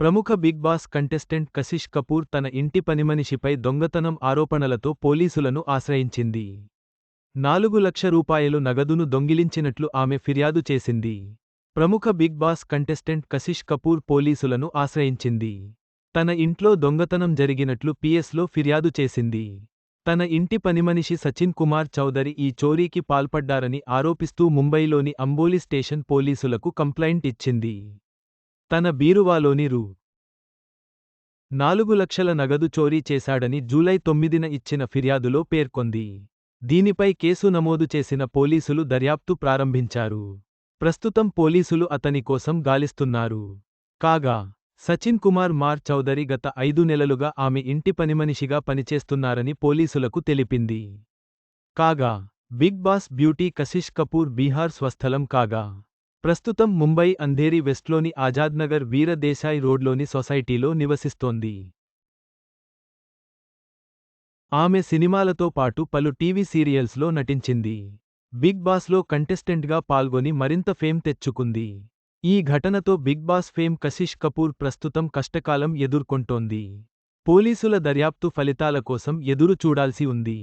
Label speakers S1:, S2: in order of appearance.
S1: ప్రముఖ Bigg Boss contestant Kashish Kapoor తన ఇంటి పనిమనిషిపై దొంగతనం ఆరోపణలతో పోలీసులను ఆశ్రయించింది. నాలుగు లక్ష రూపాయలు నగదును దొంగిలించినట్లు ఆమె ఫిర్యాదు చేసింది. ప్రముఖ Bigg Boss contestant Kashish Kapoor పోలీసులను ఆశ్రయించింది. తన ఇంట్లో దొంగతనం జరిగినట్లు పిఎస్లో ఫిర్యాదు చేసింది. తన ఇంటి పనిమనిషి సచిన్ కుమార్ చౌదరి ఈ చోరీకి పాల్పడ్డారని ఆరోపిస్తూ ముంబైలోని అంబోలి స్టేషన్ పోలీసులకు కంప్లైంట్ ఇచ్చింది. తన బీరువాలోని రూ. నాలుగు లక్షల నగదు చోరీ చేశాడని జూలై తొమ్మిదిన ఇచ్చిన ఫిర్యాదులో పేర్కొంది. దీనిపై కేసు నమోదు చేసిన పోలీసులు దర్యాప్తు ప్రారంభించారు. ప్రస్తుతం పోలీసులు అతని కోసం గాలిస్తున్నారు. కాగా సచిన్ కుమార్ మార్ చౌదరి గత ఐదు నెలలుగా ఆమె ఇంటి పనిమనిషిగా పనిచేస్తున్నారని పోలీసులకు తెలిపింది. కాగా Bigg Boss beauty Kashish Kapoor Bihar స్వస్థలం కాగా ప్రస్తుతం ముంబై అంధేరి వెస్ట్లోని ఆజాద్నగర్ వీర దేశాయ్ రోడ్లోని సొసైటీలో నివసిస్తోంది. ఆమె సినిమాలతో పాటు పలు టీవీ సీరియల్స్లో నటించింది. బిగ్ బాస్లో కంటెస్టెంట్గా పాల్గొని మరింత ఫేమ్ తెచ్చుకుంది. ఈ ఘటనతో Bigg Boss fame Kashish Kapoor ప్రస్తుతం కష్టకాలం ఎదుర్కొంటోంది. పోలీసుల దర్యాప్తు ఫలితాల కోసం ఎదురు చూడాల్సి ఉంది.